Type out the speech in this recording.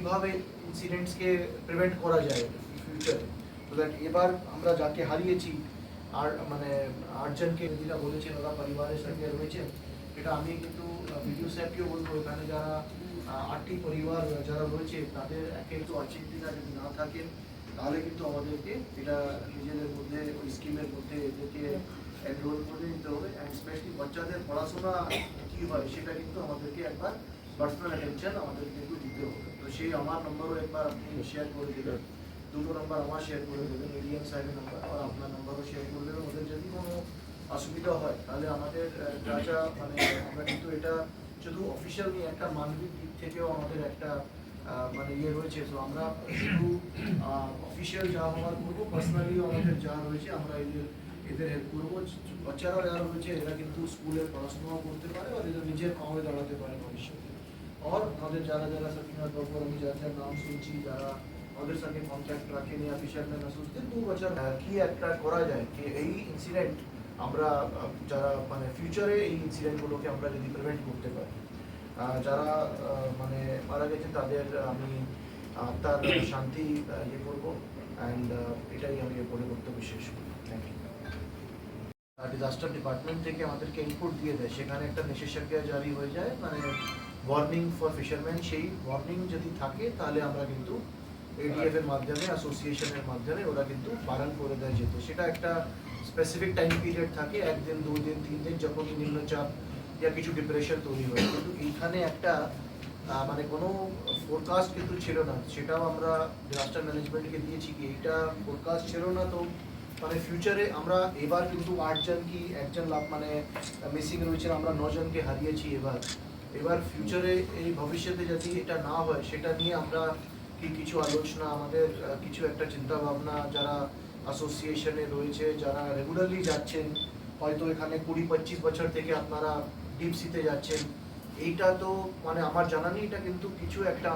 কীভাবে ইনসিডেন্টসকে প্রিভেন্ট করা যায় ফিউচারে তো দ্যাট এবার আমরা যাকে হারিয়েছি, আর মানে আটজনকে যেটা বলেছেন, ওরা পরিবারের সঙ্গে রয়েছেন, এটা আমি কিন্তু ভিডিও স্যারকেও বলব, এখানে যারা আটটি পরিবার যারা রয়েছে, তাদের একে একটু অচিন্তিনা যদি না থাকেন, তাহলে কিন্তু আমাদেরকে এটা নিজেদের মধ্যে, ওই স্কিমের মধ্যে এদেরকে এনরোল করে নিতে হবে অ্যান্ড স্পেশালি বাচ্চাদের পড়াশোনা কী হয়, সেটা কিন্তু আমাদেরকে একবার পার্সোনাল অ্যাটেনশন আমাদের কিন্তু দিতে হবে। তো সেই আমার নম্বরও একবার আপনি শেয়ার করে দেবেন। দুটো নম্বর আমার শেয়ার করে দেবেন এডিএম সাহেবের নম্বর আর আপনার নম্বরও শেয়ার করে দেবেন। ওদের যদি কোনো অসুবিধা হয়, তাহলে আমাদের যা যা মানে আমরা কিন্তু এটা শুধু অফিসিয়াল নিয়ে একটা মানবিক দিক থেকেও আমাদের একটা মানে ইয়ে রয়েছে। তো আমরা শুধু অফিসিয়াল যা হওয়ার করব পার্সোনালিও আমাদের যা রয়েছে, আমরা এদের এদের হেল্প করব। বাচ্চারা যারা রয়েছে, এরা কিন্তু স্কুলে পড়াশোনাও করতে পারে আর এদের নিজের পাওয়ে দাঁড়াতে পারে ভবিষ্যতে। और আমাদের যারা যারা সফিনাথ বাবু আমি যার যার নাম শুনছি, যারা আমাদের সঙ্গে কন্ট্যাক্ট রাখেন ইয়া ফিশারম্যান অ্যাসোসিয়েশন দু বছর কি একটা করা যায় যে এই ইনসিডেন্ট আমরা যারা মানে ফিউচারে এই ইনসিডেন্টগুলোকে আমরা যদি প্রিভেন্ট করতে পারি যারা মানে মারা গেছেন তাদের আমি আত্মার শান্তি ইয়ে করব অ্যান্ড এটাই আমি বলে বক্তব্য শেষ করি। থ্যাংক ডিজাস্টার ডিপার্টমেন্ট থেকে আমাদেরকে ইনপুট দিয়ে দেয়। সেখানে একটা নিষেধাজ্ঞা জারি হয়ে যায় মানে ওয়ার্নিং ফর ফিশারম্যান সেই ওয়ার্নিং যদি থাকে, তাহলে আমরা কিন্তু এডিএফ এর মাধ্যমে অ্যাসোসিয়েশনের মাধ্যমে ওরা কিন্তু বারণ করে দেয় যেতে। সেটা একটা স্পেসিফিক টাইম পিরিয়ড থাকে, একদিন দুই দিন তিন দিন যখন নিম্নচাপ ইয়া কিছু ডিপ্রেশন তৈরি হয়। কিন্তু এইখানে একটা মানে কোনো ফোরকাস্ট কিন্তু ছিল না। সেটাও আমরা ডিজাস্টার ম্যানেজমেন্টকে দিয়েছি কি, এইটা ফোরকাস্ট ছিল না তো। মানে ফিউচারে আমরা এবার কিন্তু আটজন কি, একজন লাভ মানে মিসিং রয়েছে, আমরা নজনকে হারিয়েছি এবার। এবার ফিউচারে এই ভবিষ্যতে যদি এটা না হয়, সেটা নিয়ে আমরা কি কিছু আলোচনা, আমাদের কিছু একটা চিন্তা ভাবনা যারা অ্যাসোসিয়েশনে রয়েছে, যারা রেগুলারলি যাচ্ছেন, হয়তো এখানে কুড়ি, পঁচিশ বছর থেকে আপনারা ডিপসিতে যাচ্ছেন, এইটা তো মানে আমার জানা নেই, এটা কিন্তু কিছু একটা